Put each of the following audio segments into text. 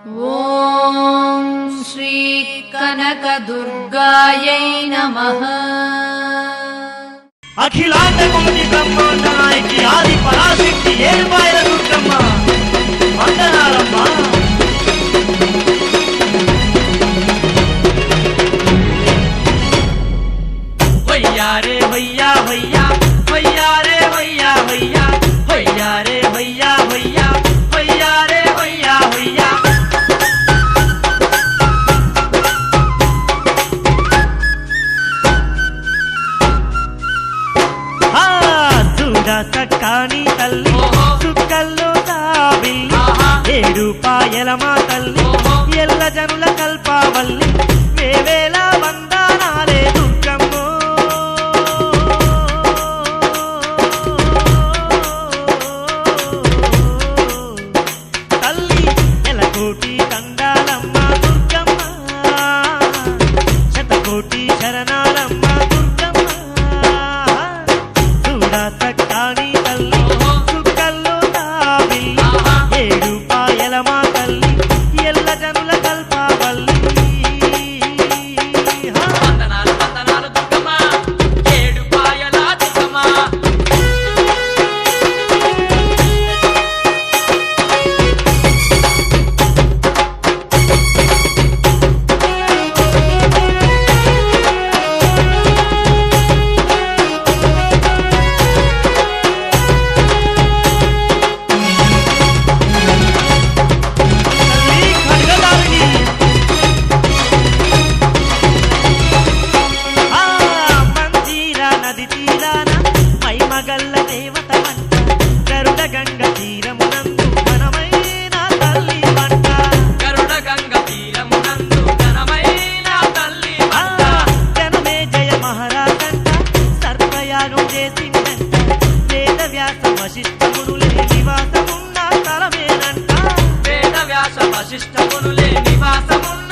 ॐ श्रीकनकदुर्गायै नमः అఖిలాండ కోటి బ్రహ్మాండ నాయకి ఆది పరాశక్తి ఏడుపాయల దుర్గమ్మ. వందనాలమ్మా నెల ఎల్ల జనుల కల్పావల్లి. త్యాగం చేసిందంట వేద వ్యాస వశిష్ట గురులే నివాసమున్న స్థలమేనంట. వేద వ్యాస వశిష్ఠ గురులే నివాసమున్న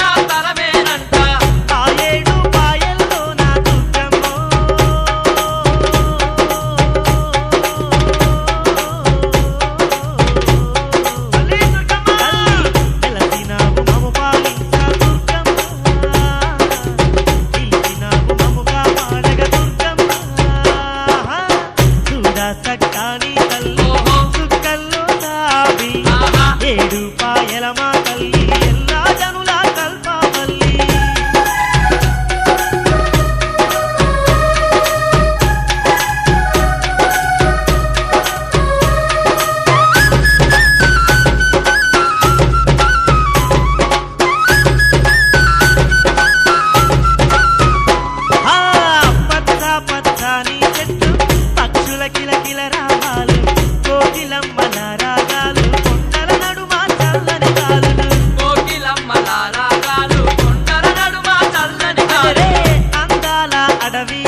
ela maravilla.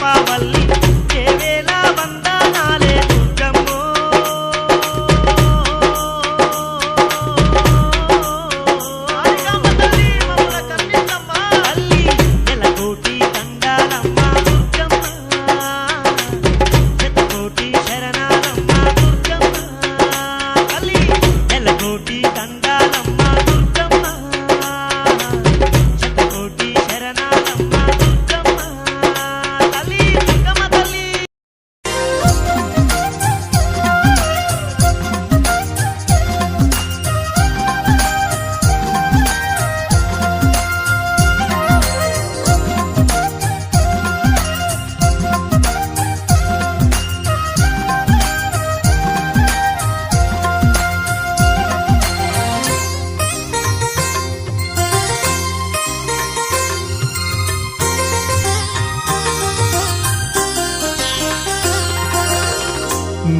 ಪಾವಲ್ಲ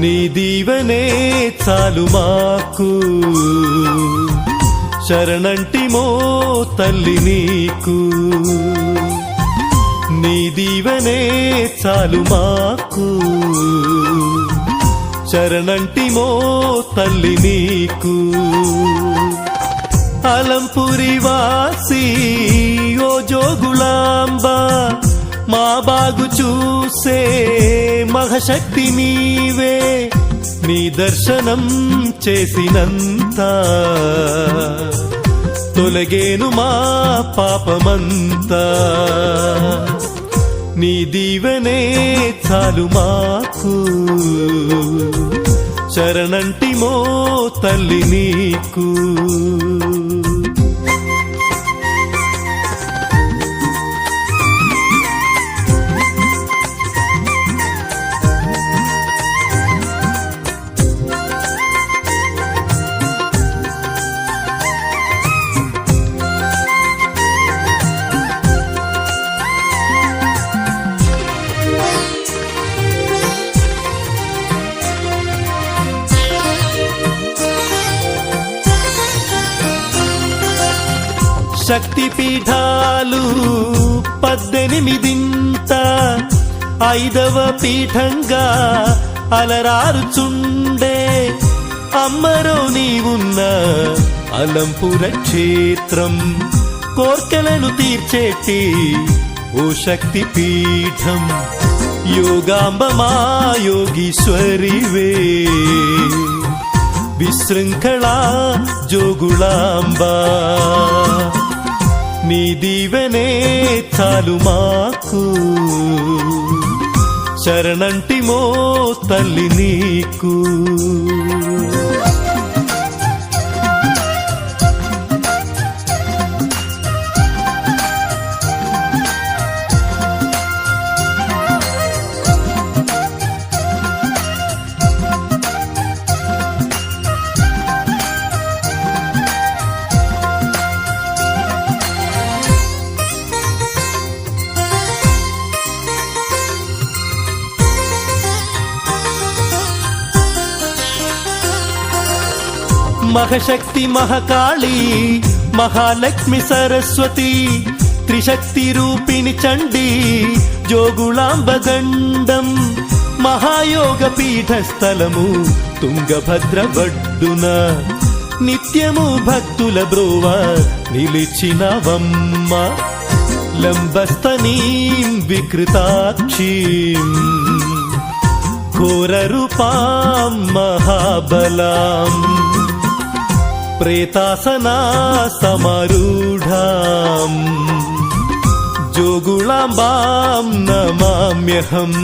నీ దీవనే చాలు మాకు. శరణంటిమో తల్లి నీకు. నీ దీవనే చాలు మాకు. శరణంటిమో తల్లి నీకు. అలంపురి వాసి ఓ జోగులాంబా మా బాగు చూసే మహశక్తి నీవే నీ దర్శనం చేసినంత. తొలగేను మా పాపమంతా. నీ దీవెనే చాలు మాకు. శరణంటిమో తల్లి నీకు. శక్తి పీఠాలు పద్దెనిమిదింత ఐదవ పీఠంగా అలరారుచుండే. అమ్మరో నీవున్న అలంపుర క్షేత్రం కోర్కెలను తీర్చేటి ఓ శక్తి పీఠం యోగాంబమా యోగీశ్వరివే విశృంఖళా జోగుళాంబా నీ దీవెనే చాలు మాకు. శరణంటిమో తల్లి నీకు. మహశక్తి మహకాళి మహాలక్ష్మి సరస్వతి త్రిశక్తి రూపిణి చండి జోగుళాంబదండం మహాయోగ పీఠస్థలము తుంగభద్ర బడ్డున. నిత్యము భక్తుల బ్రోవ నిలిచినవమ్మ లంబస్తనీం వికృతాక్షీం. ఘోరరూపాం మహాబలాం. പ്രേതാസനാ സമാരൂഢാം जोगुणाम्बां नमाम्यहम्